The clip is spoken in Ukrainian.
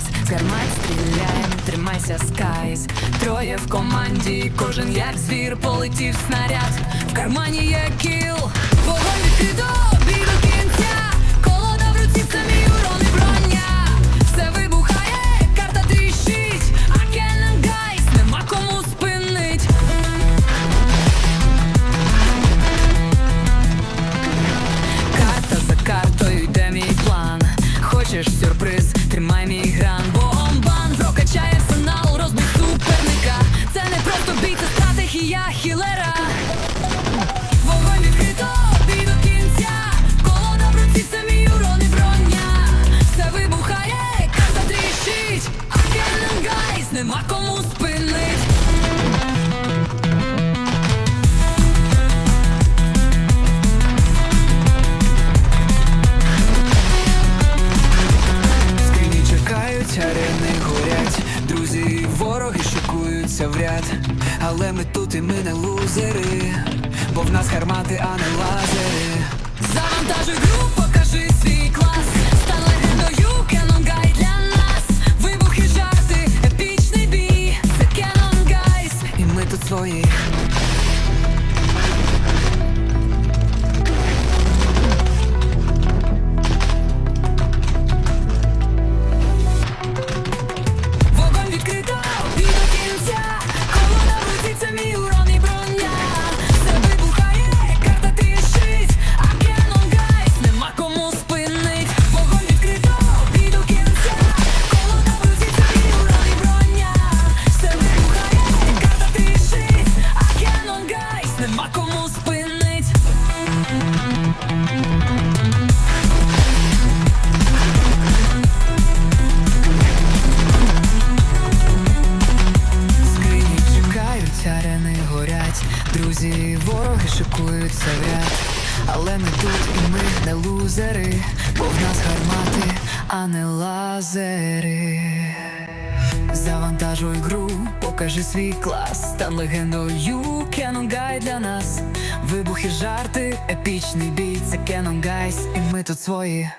З гармат стріляєм, тримайся скайс. Троє в команді, кожен як звір полетів снаряд. В кармані є кіл, вогонь відкрито, хілера. Вогонь відкрито, бій до кінця. Колода в руці, це мій урон і броня. Все вибухає, карта тріщить. А Гайс нема кому спинить. Друзі і вороги шикуються в ряд. Але ми тут і ми не лузери, бо в нас гармати, а не лазери. Завантажуй гру, покажи свій клас. Стань легендою, Кенонгай для нас. Вибухи, жарти, епічний бій. Це Кенонгайс, І ми тут свої. Арени горять, друзі вороги шикуються в. Але ми тут і ми не лузери, бо в нас гармати, а не лазери. Завантажуй гру, покажи свій клас. Стань легендою, Canon Guy для нас. Вибухи, жарти, епічний бій, це Canon Guys, і ми тут свої.